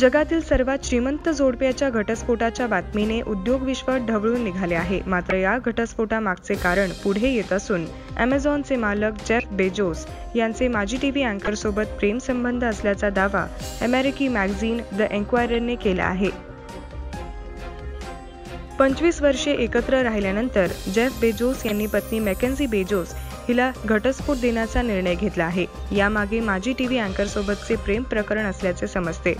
जगातील सर्वात श्रीमंत जोडप्याच्या घटस्फोटाच्या बातमीने उद्योग विश्व ढवळून निघाले आहे. मात्र या घटस्फोटामागचे कारण पुढे येत असून अमेझॉनचे मालक जेफ बेजोस यांचे माजी टीव्ही अँकरसोबत प्रेमसंबंध असल्याचा दावा अमेरिकी मॅगझिन द एन्क्वायरने केला आहे. पंचवीस वर्षे एकत्र राहिल्यानंतर जेफ बेजोस यांनी पत्नी मॅकेन्झी बेजोस हिला घटस्फोट देण्याचा निर्णय घेतला आहे. यामागे माजी टीव्ही अँकरसोबतचे प्रेम प्रकरण असल्याचे समजते.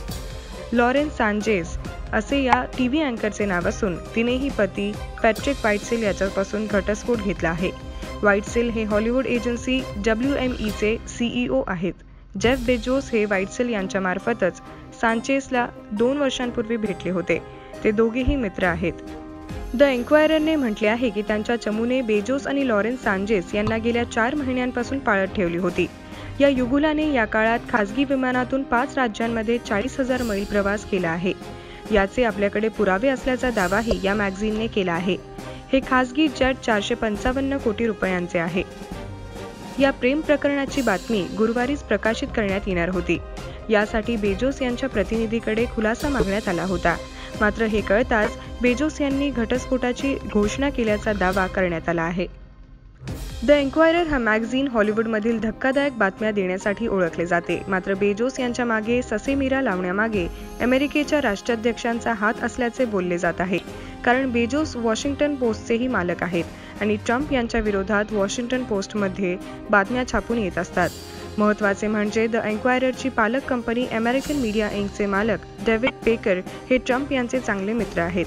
लॉरेन सांजेस असे या टी व्ही अँकरचे नाव असून तिनेही पती पॅट्रिक वाईटसेल याच्यापासून घटस्फोट घेतला आहे. वाईटसेल हे हॉलिवूड एजन्सी डब्ल्यू एम ईचे सीईओ आहेत. जेफ बेजोस हे वाईटसेल यांच्या मार्फतच सांचेसला दोन वर्षांपूर्वी भेटले होते. ते दोघेही मित्र आहेत. द एन्क्वायरने म्हटले आहे की त्यांच्या चमूने बेजोस आणि लॉरेन्स सांजेस यांना गेल्या चार महिन्यांपासून पाळत ठेवली होती. या युगुलाने या काळात खासगी विमानातून पाच राज्यांमध्ये चाळीस हजार मैल प्रवास केला आहे. याचे आपल्याकडे पुरावे असल्याचा दावाही या मॅगझिनने केला आहे. हे खासगी जेट चारशे पंचावन्न कोटी रुपयांचे आहे. या प्रेम प्रकरणाची बातमी गुरुवारीच प्रकाशित करण्यात येणार होती. यासाठी बेजोस यांच्या प्रतिनिधीकडे खुलासा मागण्यात आला होता. मात्र हे कळताच बेजोस यांनी घटस्फोटाची घोषणा केल्याचा दावा करण्यात आला आहे. द एन्क्वायरर हा मॅगझिन हॉलिवूडमधील धक्कादायक बातम्या देण्यासाठी ओळखले जाते. मात्र बेजोस यांच्या मागे ससेमिरा लावण्यामागे अमेरिकेच्या राष्ट्राध्यक्षांचा हात असल्याचे बोलले जात आहे. कारण बेजोस वॉशिंग्टन पोस्टचेही मालक आहेत आणि ट्रम्प यांच्या विरोधात वॉशिंग्टन पोस्टमध्ये बातम्या छापून येत असतात. महत्त्वाचे म्हणजे द एन्क्वायररची पालक कंपनी अमेरिकन मीडिया इंकचे मालक डेव्हिड पेकर हे ट्रम्प यांचे चांगले मित्र आहेत.